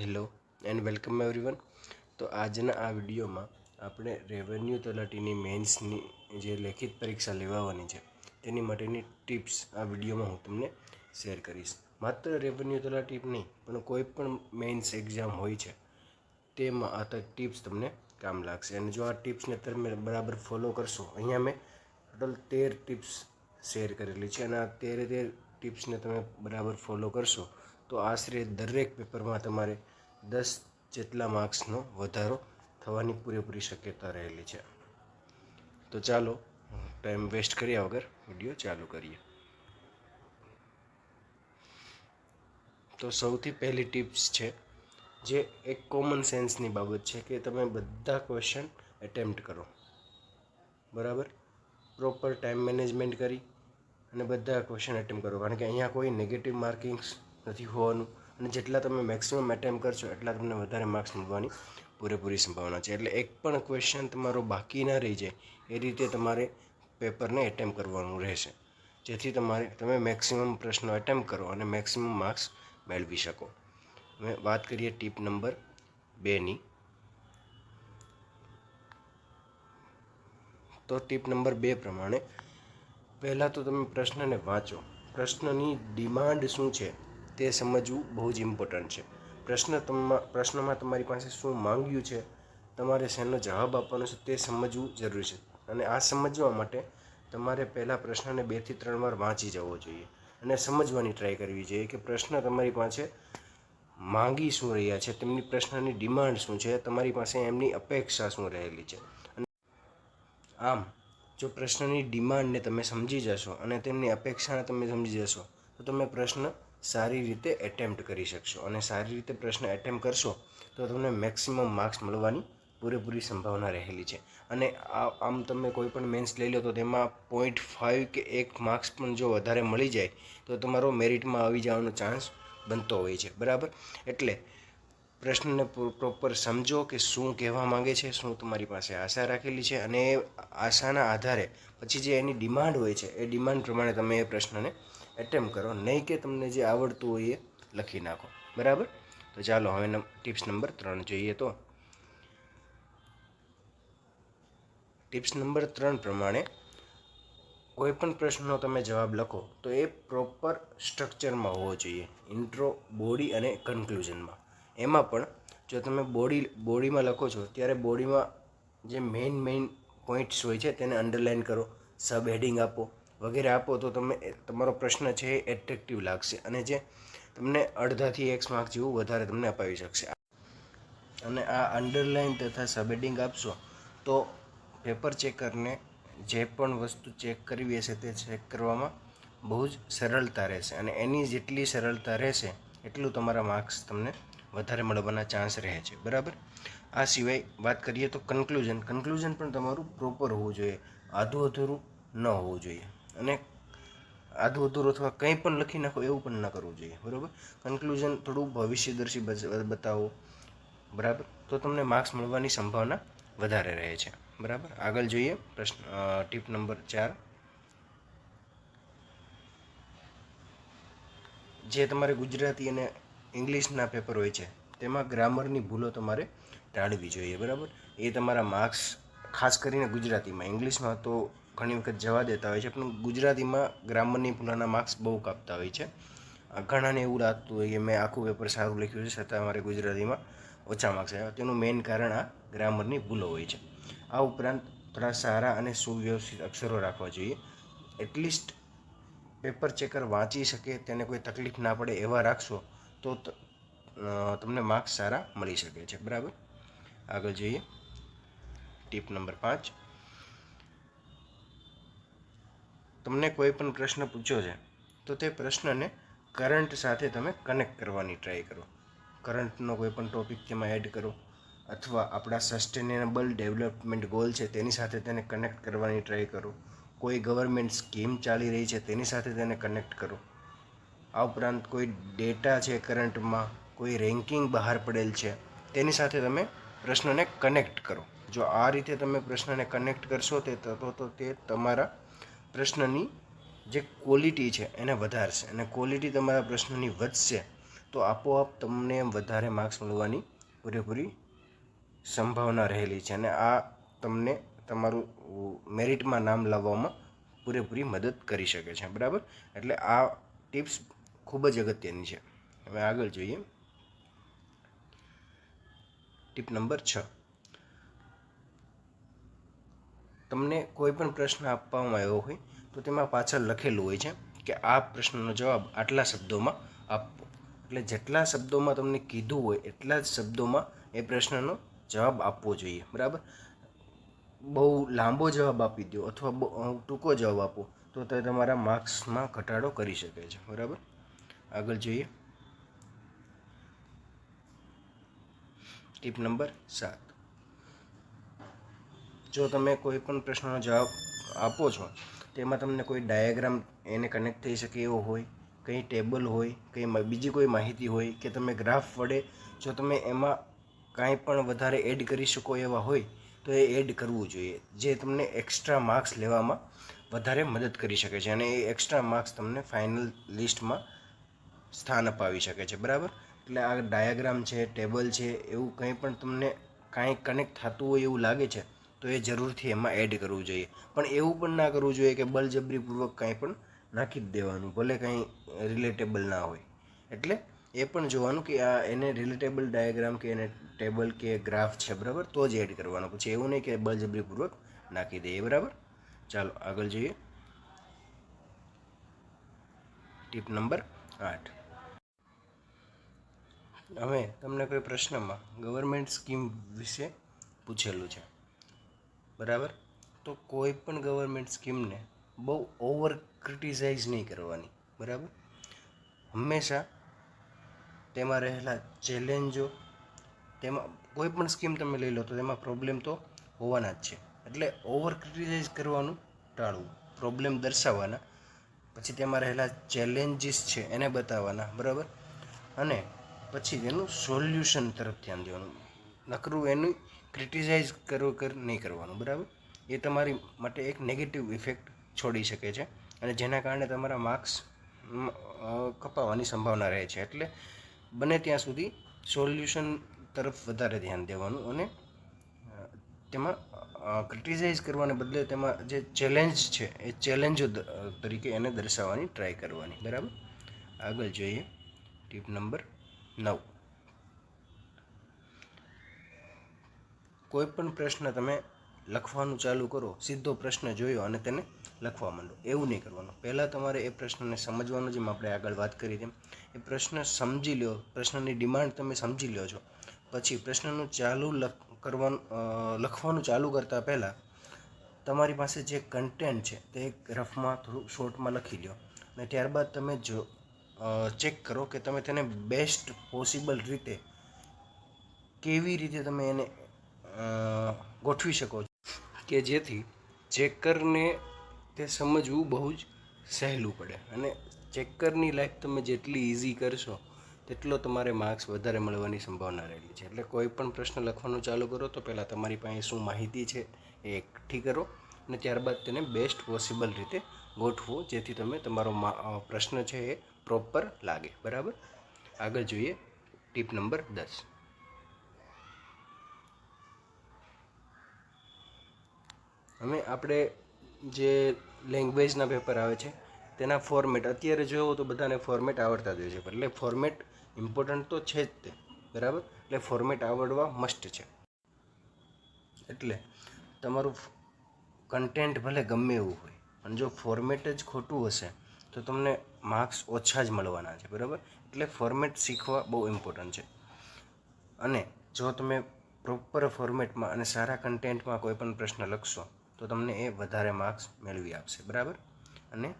Hello and welcome everyone. તો આજના આ વિડીયોમાં આપણે રેવન્યુ તલાટીની મેન્સની જે લેખિત પરીક્ષા લેવાવાની છે, તેની માટેની ટિપ્સ આ વિડીયોમાં હું તમને શેર કરીશ. માત્ર રેવન્યુ તલાટી નહીં, પણ કોઈ પણ મેન્સ એક્ઝામ હોય છે, તેમાં આ ટિપ્સ તમને કામ લાગશે. અને જો આ ટિપ્સને તમે બરાબર ફોલો કરશો, અહીંયા મેં ટોટલ તેર ટિપ્સ શેર કરેલી છે અને આ તેરે તેર ટિપ્સને તમે બરાબર ફોલો કરશો તો આશરે દરેક પેપરમાં તમારે દસ જેટલા માર્ક્સનો વધારો થવાની પૂરેપૂરી શક્યતા રહેલી છે. તો ચાલો, ટાઈમ વેસ્ટ કર્યા વગર વીડિયો ચાલુ કરીએ. તો સૌથી પહેલી ટિપ્સ છે, જે એક કોમન સેન્સની બાબત છે કે તમે બધા ક્વેશ્ચન એટેમ્પ્ટ કરો. બરાબર? પ્રોપર ટાઈમ મેનેજમેન્ટ કરી અને બધા ક્વેશ્ચન એટેમ્પ કરો. કારણ કે અહીંયા કોઈ નેગેટિવ માર્કિંગ્સ નથી હોવાનું અને જેટલા તમે મેક્સિમમ એટેમ્પ કરશો, એટલા તમને વધારે માર્ક્સ મળવાની પૂરેપૂરી સંભાવના છે. એટલે એક પણ ક્વેશ્ચન તમારો બાકી ના રહી જાય, એ રીતે તમારે પેપરને એટેમ્પ કરવાનું રહેશે. જેથી તમારે, તમે મેક્સિમમ પ્રશ્નો એટેમ્પ કરો અને મેક્સિમમ માર્ક્સ મેળવી શકો. હવે વાત કરીએ ટીપ નંબર બેની તો ટીપ નંબર બે પ્રમાણે, પહેલાં તો તમે પ્રશ્નને વાંચો. પ્રશ્નની ડિમાન્ડ શું છે? તે સમજવું બહુ જ ઇમ્પોર્ટન્ટ છે. પ્રશ્ન તમા, પ્રશ્નમાં તમારી પાસે શું માંગ્યું છે, તમારે શેનો જવાબ આપવાનો છે તે સમજવું જરૂરી છે. અને આ સમજવા માટે તમારે પહેલાં પ્રશ્નને બેથી ત્રણ વાર વાંચી જવો જોઈએ. અને સમજવાની ટ્રાય કરવી જોઈએ કે પ્રશ્ન તમારી પાસે માંગી શું રહ્યા છે, તેમની પ્રશ્નની ડિમાન્ડ શું છે, તમારી પાસે એમની અપેક્ષા શું રહેલી છે. અને આમ, જો પ્રશ્નની ડિમાન્ડને તમે સમજી જશો અને તેમની અપેક્ષાને તમે સમજી જશો, તો તમે પ્રશ્ન સારી રીતે એટેમ્પ્ટ કરી શકશો. અને સારી રીતે પ્રશ્ન એટેમ્પ્ટ કરશો, તો તમને મેક્સિમમ માર્ક્સ મળવાની પૂરેપૂરી સંભાવના રહેલી છે. અને આમ તમે કોઈ પણ મેન્સ લઈ લો, તો તેમાં પોઈન્ટ ફાઇવ કે એક માર્ક્સ પણ જો વધારે મળી જાય, તો તમારો મેરિટમાં આવી જવાનો ચાન્સ બનતો હોય છે. બરાબર? એટલે પ્રશ્નને પ્રોપર સમજો કે શું કહેવા માંગે છે, શું તમારી પાસે આશા રાખેલી છે, અને આશાના આધારે પછી જે એની ડિમાન્ડ હોય છે, એ ડિમાન્ડ પ્રમાણે તમે એ પ્રશ્નને એટેમ્પ કરો. નહીં કે તમને જે આવડતું હોય એ લખી નાખો. બરાબર? તો ચાલો, હવે ટિપ્સ નંબર ત્રણ જોઈએ તો. ટિપ્સ નંબર ત્રણ પ્રમાણે કોઈ પણ પ્રશ્નનો તમે જવાબ લખો, તો એ પ્રોપર સ્ટ્રક્ચરમાં હોવો જોઈએ. ઇન્ટ્રો બોડી અને કન્ક્લુઝનમાં એમાં પણ જો તમે બોડી બોડીમાં લખો છો, ત્યારે બોડીમાં જે મેઇન મેઇન પોઈન્ટ્સ હોય છે, તેને અંડરલાઇન કરો. સબ હેડિંગ આપો. વગેરે આપો તો તમે તમારો પ્રશ્ન છે એ એટ્રેક્ટિવ લાગશે અને જે તમને અડધાથી એક્સ માર્ક જેવું વધારે તમને અપાવી શકશે. અને આ અંડરલાઇન તથા સબહેડિંગ આપશો તો પેપર ચેકરને જે પણ વસ્તુ ચેક કરવી હશે તે ચેક કરવામાં બહુ જ સરળતા રહેશે અને એની જેટલી સરળતા રહેશે એટલું તમારા માર્ક્સ તમને વધારે મળવાના ચાન્સ રહે છે. બરાબર? આ સિવાય વાત કરીએ તો કન્ક્લુઝન કન્ક્લુઝન પણ તમારું પ્રોપર હોવું જોઈએ, આધું અધૂરું ન હોવું જોઈએ. અને આધું અધૂરું અથવા કંઈ પણ લખી નાખો એવું પણ ન કરવું જોઈએ, બરાબર? કન્ક્લુઝન થોડું ભવિષ્યદર્શી બતાવો, બરાબર? તો તમને માર્ક્સ મળવાની સંભાવના વધારે રહે છે, બરાબર? આગળ જોઈએ પ્રશ્ન ટીપ નંબર ચાર. જે તમારે ગુજરાતી અને ઇંગ્લિશના પેપર હોય છે, તેમાં ગ્રામરની ભૂલો તમારે ટાળવી જોઈએ, બરાબર? એ તમારા માર્ક્સ ખાસ કરીને ગુજરાતીમાં. ઇંગ્લિશમાં તો ઘણી વખત જવા દેતા હોય છે, પણ ગુજરાતીમાં ગ્રામરની ભૂલાના માર્ક્સ બહુ કાપતા હોય છે. ઘણાને એવું લાગતું હોય કે મેં આખું પેપર સારું લખ્યું છે, છતાં મારે ગુજરાતીમાં ઓછા માર્ક્સ આવ્યા. તેનું મેઇન કારણ આ ગ્રામરની ભૂલો હોય છે. આ ઉપરાંત થોડા સારા અને સુવ્યવસ્થિત અક્ષરો રાખવા જોઈએ. એટલીસ્ટ પેપર ચેકર વાંચી શકે, તેને કોઈ તકલીફ ના પડે એવા રાખશો, તો તમને માર્ક્સ સારા મળી શકે છે. બરાબર? આગળ જોઈએ. ટીપ નંબર પાંચ. તમને કોઈ પણ પ્રશ્ન પૂછ્યો છે, તો તે પ્રશ્નને કરંટ સાથે તમે કનેક્ટ કરવાની ટ્રાય કરો. કરંટનો કોઈ પણ ટોપિક તેમાં એડ કરો, અથવા આપણા સસ્ટેનેબલ ડેવલપમેન્ટ ગોલ છે તેની સાથે તેને કનેક્ટ કરવાની ટ્રાય કરો. કોઈ ગવર્મેન્ટ સ્કીમ ચાલી રહી છે તેની સાથે તેને કનેક્ટ કરો. આ ઉપરાંત કોઈ ડેટા છે કરંટમાં કોઈ રેન્કિંગ બહાર પડેલ છે, તેની સાથે તમે પ્રશ્નને કનેક્ટ કરો. જો આ રીતે તમે પ્રશ્નને કનેક્ટ કરશો તે તો તે તમારા પ્રશ્નની જે ક્વોલિટી છે એને વધારશે અને ક્વોલિટી તમારા પ્રશ્નની વધશે, તો આપોઆપ તમને વધારે માર્ક્સ મળવાની પૂરેપૂરી સંભાવના રહેલી છે અને આ તમને તમારું મેરિટમાં નામ લાવવામાં પૂરેપૂરી મદદ કરી શકે છે, બરાબર? એટલે આ ટિપ્સ ખૂબ જ અગત્યની છે. હવે આગળ જોઈએ. ટીપ નંબર છ. તમને કોઈ પણ પ્રશ્ન આપવામાં આવ્યો હોય, તો તેમાં પાછળ લખેલું હોય છે કે આ પ્રશ્નનો જવાબ આટલા શબ્દોમાં આપવો એટલે જેટલા શબ્દોમાં તમને કીધું હોય, એટલા જ શબ્દોમાં એ પ્રશ્નનો જવાબ આપવો જોઈએ. બરાબર? બહુ લાંબો જવાબ આપી દો અથવા ટૂંકો જવાબ આપો, તો તે તમારા માર્ક્સમાં ઘટાડો કરી શકે છે. બરાબર? આગળ જોઈએ. ટીપ નંબર સાત. જો તમે કોઈ પણ પ્રશ્નનો જવાબ આપો છો, તેમાં તમને કોઈ ડાયાગ્રામ એને કનેક્ટ થઈ શકે એવો હોય, કંઈ ટેબલ હોય, કંઈ બીજી કોઈ માહિતી હોય કે તમે ગ્રાફ વડે જો તમે એમાં કાંઈ પણ વધારે એડ કરી શકો એવા હોય, તો એ એડ કરવું જોઈએ. જે તમને એક્સ્ટ્રા માર્ક્સ લેવામાં વધારે મદદ કરી શકે છે અને એ એક્સ્ટ્રા માર્ક્સ તમને ફાઇનલ લિસ્ટમાં સ્થાન અપાવી શકે છે. બરાબર? એટલે આ ડાયાગ્રામ છે, ટેબલ છે, એવું કંઈ પણ તમને કાંઈ કનેક્ટ થતું હોય એવું લાગે છે તો એ જરૂરથી એમાં એડ કરવું જોઈએ. પણ એવું પણ ના કરવું જોઈએ કે બળજબરીપૂર્વક કાંઈ પણ નાખી જ દેવાનું, ભલે કાંઈ રિલેટેબલ ના હોય. એટલે એ પણ જોવાનું કે આ એને રિલેટેબલ ડાયાગ્રામ કે એને ટેબલ કે ગ્રાફ છે, બરાબર? તો જ એડ કરવાનો. પછી એવું નહીં કે બળજબરીપૂર્વક નાખી દઈએ, બરાબર? ચાલો, આગળ જોઈએ. ટીપ નંબર આઠ. હવે તમને કોઈ પ્રશ્નમાં ગવર્મેન્ટ સ્કીમ વિશે પૂછેલું છે. બરાબર? તો કોઈ પણ ગવર્મેન્ટ સ્કીમને બહુ ઓવર ક્રિટિસાઇઝ નહીં કરવાની, બરાબર? હંમેશા તેમાં રહેલા ચેલેન્જો તેમાં કોઈ પણ સ્કીમ તમે લઈ લો તો તેમાં પ્રોબ્લેમ તો હોવાના જ છે. એટલે ઓવર ક્રિટિસાઇઝ કરવાનું ટાળવું પ્રોબ્લેમ દર્શાવવાના, પછી તેમાં રહેલા ચેલેન્જીસ છે એને બતાવવાના, બરાબર? અને પછી તેનું સોલ્યુશન તરફ ધ્યાન દેવાનું. નકરું એનું ક્રિટિસાઇઝ કરો કર નહીં કરવાનું, બરાબર? એ તમારી માટે એક નેગેટિવ ઇફેક્ટ છોડી શકે છે અને જેના કારણે તમારા માર્ક્સ કપાવવાની સંભાવના રહે છે. એટલે બને ત્યાં સુધી સોલ્યુશન તરફ વધારે ધ્યાન દેવાનું અને તેમાં ક્રિટિસાઇઝ કરવાને બદલે તેમાં જે ચેલેન્જ છે, એ ચેલેન્જો તરીકે એને દર્શાવવાની ટ્રાય કરવાની, બરાબર? આગળ જોઈએ. ટીપ નંબર નવ. કોઈ પણ પ્રશ્ન તમે લખવાનું ચાલુ કરો, સીધો પ્રશ્ન જોયો અને તેને લખવા માંડો. એવું નહીં કરવાનું. પહેલાં તમારે એ પ્રશ્નને સમજવાનું જેમ આપણે આગળ વાત કરી તેમ. એ પ્રશ્ન સમજી લ્યો. પ્રશ્નની ડિમાન્ડ તમે સમજી લો છો. પછી પ્રશ્નનું ચાલુ લખ, કરવાનું લખવાનું ચાલુ કરતાં પહેલાં તમારી પાસે જે કન્ટેન્ટ છે તે એક રફમાં થોડું શોર્ટમાં લખી લો અને ત્યારબાદ તમે જો ચેક કરો કે તમે તેને બેસ્ટ પોસિબલ રીતે કેવી રીતે તમે એને ગોઠવી શકો છો કે જેથી ચેકરને તે સમજવું બહુ જ સહેલું પડે. અને ચેકરની લાઈફ તમે જેટલી ઇઝી કરશો, તેટલો તમારે માર્ક્સ વધારે મળવાની સંભાવના રહેલી છે. એટલે કોઈ પણ પ્રશ્ન લખવાનું ચાલુ કરો તો પહેલાં તમારી પાસે શું માહિતી છે એ એકઠી કરો અને ત્યારબાદ તેને બેસ્ટ પોસિબલ રીતે ગોઠવો, જેથી તમે તમારો પ્રશ્ન છે એ પ્રોપર લાગે. બરાબર? આગળ જોઈએ. ટીપ નંબર દસ. હવે આપણે જે લેંગ્વેજના પેપર આવે છે, તેના ફોર્મેટ અત્યારે જોવો તો બધાને ફોર્મેટ આવડતા જ હોય છે, એટલે ફોર્મેટ ઇમ્પોર્ટન્ટ તો છે જ તે, બરાબર? એટલે ફોર્મેટ આવડવા મસ્ટ છે. એટલે તમારું કન્ટેન્ટ ભલે ગમે એવું હોય, પણ જો ફોર્મેટ જ ખોટું હશે, તો તમને માર્ક્સ ઓછા જ મળવાના છે, બરાબર? એટલે ફોર્મેટ શીખવા બહુ ઇમ્પોર્ટન્ટ છે. અને જો તમે પ્રોપર ફોર્મેટમાં અને સારા કન્ટેન્ટમાં કોઈ પણ પ્રશ્ન લખશો તો તમને એ વધારે માર્ક્સ મેળવી આપશે, બરાબર? અને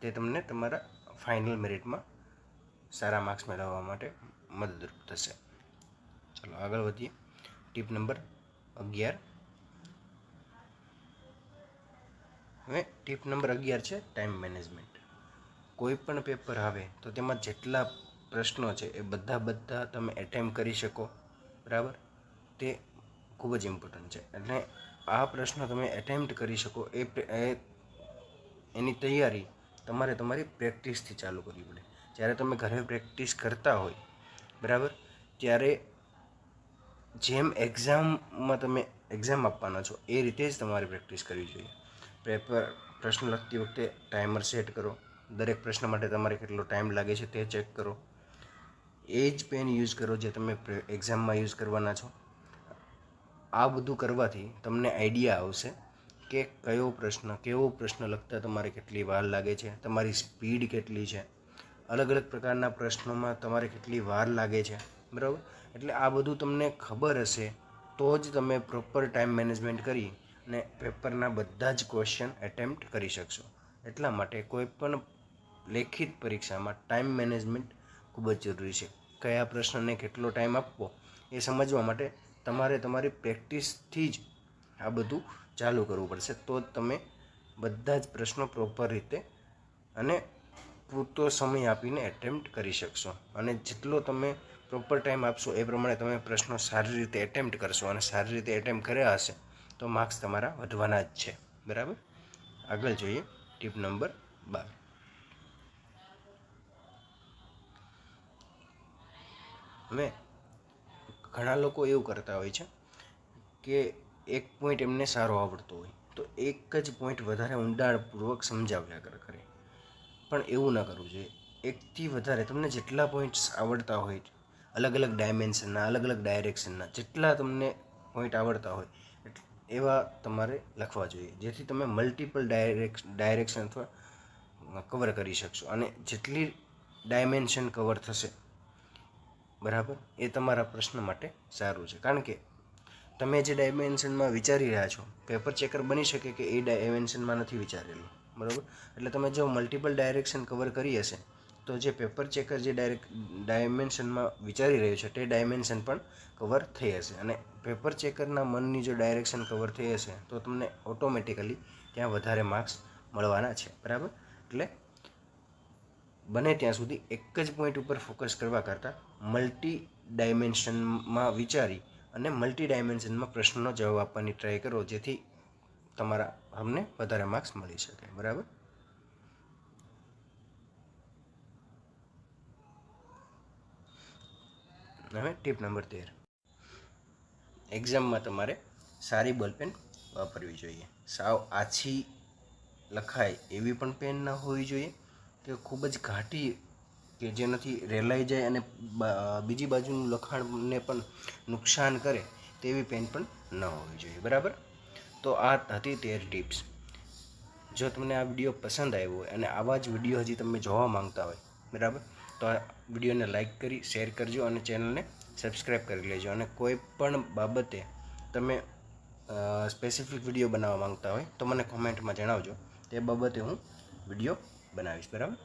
તે તમને તમારા ફાઇનલ મેરિટમાં સારા માર્ક્સ મેળવવા માટે મદદરૂપ થશે. ચાલો, આગળ વધીએ. ટીપ નંબર અગિયાર. હવે ટીપ નંબર અગિયાર છે ટાઈમ મેનેજમેન્ટ કોઈ પણ પેપર આવે તો તેમાં જેટલા પ્રશ્નો છે એ બધા બધા તમે એટેમ્પ કરી શકો, બરાબર? તે ખૂબ જ ઇમ્પોર્ટન્ટ છે. એટલે આ પ્રશ્ન તમે એટેમ્પ્ટ કરી શકો. એ એની તૈયારી તમારે તમારી પ્રેક્ટિસથી ચાલુ કરવી પડે. જ્યારે તમે ઘરે પ્રેક્ટિસ કરતા હોય, બરાબર? ત્યારે જેમ એક્ઝામમાં તમે એક્ઝામ આપવાના છો, એ રીતે જ તમારે પ્રેક્ટિસ કરવી જોઈએ. પેપર પ્રશ્ન લખતી વખતે ટાઈમર સેટ કરો. દરેક પ્રશ્ન માટે તમારે કેટલો ટાઈમ લાગે છે તે ચેક કરો. એ જ પેન યુઝ કરો જે તમે એક્ઝામમાં યુઝ કરવાના છો. આ બધું કરવાથી તમને આઈડિયા આવશે કે કયો પ્રશ્ન, કેવો પ્રશ્ન લખતા તમારે કેટલી વાર લાગે છે, તમારી સ્પીડ કેટલી છે, અલગ અલગ પ્રકારના પ્રશ્નોમાં તમારે કેટલી વાર લાગે છે, બરાબર? એટલે આ બધું તમને ખબર હશે તો જ તમે પ્રોપર ટાઈમ મેનેજમેન્ટ કરી અને પેપરના બધા જ ક્વેશ્ચન એટેમ્પ્ટ કરી શકશો. એટલા માટે કોઈ પણ લેખિત પરીક્ષામાં ટાઈમ મેનેજમેન્ટ ખૂબ જ જરૂરી છે. કયા પ્રશ્નને કેટલો ટાઈમ આપવો એ સમજવા માટે તમારે તમારી પ્રેક્ટિસથી જ આ બધું ચાલુ કરવું પડશે. તો જ તમે બધા જ પ્રશ્નો પ્રોપર રીતે અને પૂરતો સમય આપીને એટેમ્પ્ટ કરી શકશો. અને જેટલો તમે પ્રોપર ટાઈમ આપશો, એ પ્રમાણે તમે પ્રશ્નો સારી રીતે એટેમ્પ્ટ કરશો અને સારી રીતે એટેમ્પ્ટ કર્યા હશે, તો માર્ક્સ તમારા વધવાના જ છે. બરાબર? આગળ જોઈએ ટીપ નંબર બાર. હવે ઘણા લોકો એવું કરતા હોય છે કે એક પોઈન્ટ એમને સારો આવડતો હોય. તો એક જ પોઈન્ટ વધારે ઊંડાણપૂર્વક સમજાવ્યા કરે પણ એવું ના કરવું જોઈએ. એકથી વધારે તમને જેટલા પોઈન્ટ્સ આવડતા હોય, અલગ અલગ ડાયમેન્શનના અલગ અલગ ડાયરેક્શનના જેટલા તમને પોઈન્ટ આવડતા હોય એવા તમારે લખવા જોઈએ. જેથી તમે મલ્ટિપલ ડાયરેક્શ ડાયરેક્શન અથવા કવર કરી શકશો. અને જેટલી ડાયમેન્શન કવર થશે બરાબર? એ તમારા પ્રશ્ન માટે સારું છે. કારણ કે તમે જે ડાયમેન્શનમાં વિચારી રહ્યા છો, પેપર ચેકર બની શકે કે એ ડાયમેન્શનમાં નથી વિચારેલું. બરાબર? એટલે તમે જો મલ્ટિપલ ડાયરેક્શન કવર કરી હશે, તો જે પેપર ચેકર જે ડાયરેક્ટ ડાયમેન્શનમાં વિચારી રહ્યું છે, તે ડાયમેન્શન પણ કવર થઈ હશે. અને પેપર ચેકરના મનની જો ડાયરેક્શન કવર થઈ હશે, તો તમને ઓટોમેટિકલી ત્યાં વધારે માર્ક્સ મળવાના છે. બરાબર? એટલે બને ત્યાં સુધી એક જ પોઈન્ટ ઉપર ફોકસ કરવા કરતાં મલ્ટી ડાયમેન્શનમાં વિચારી અને મલ્ટી ડાયમેન્શનમાં પ્રશ્નનો જવાબ આપવાની ટ્રાય કરો, જેથી તમારા અમને વધારે માર્ક્સ મળી શકે, બરાબર? હવે ટીપ નંબર તેર. એક્ઝામમાં તમારે સારી બોલપેન વાપરવી જોઈએ. સાવ આછી લખાય એવી પણ પેન ન હોવી જોઈએ, કે ખૂબ જ ઘાટી કે જેનાથી રેલાઈ જાય અને બીજી બાજુનું લખાણને પણ નુકસાન કરે તેવી પેન પણ ન હોવી જોઈએ. બરાબર? તો આ હતી તેર ટિપ્સ. જો તમને આ વીડિયો પસંદ આવ્યો હોય અને આવા જ વીડિયો હજી તમે જોવા માંગતા હોય, બરાબર? તો આ વિડીયોને લાઈક કરી, શેર કરજો અને ચેનલને સબસ્ક્રાઈબ કરી લેજો. અને કોઈ પણ બાબતે તમે સ્પેસિફિક વીડિયો બનાવવા માંગતા હોય તો મને કોમેન્ટમાં જણાવજો. તે બાબતે હું વીડિયો બનાવીશ. બરાબર?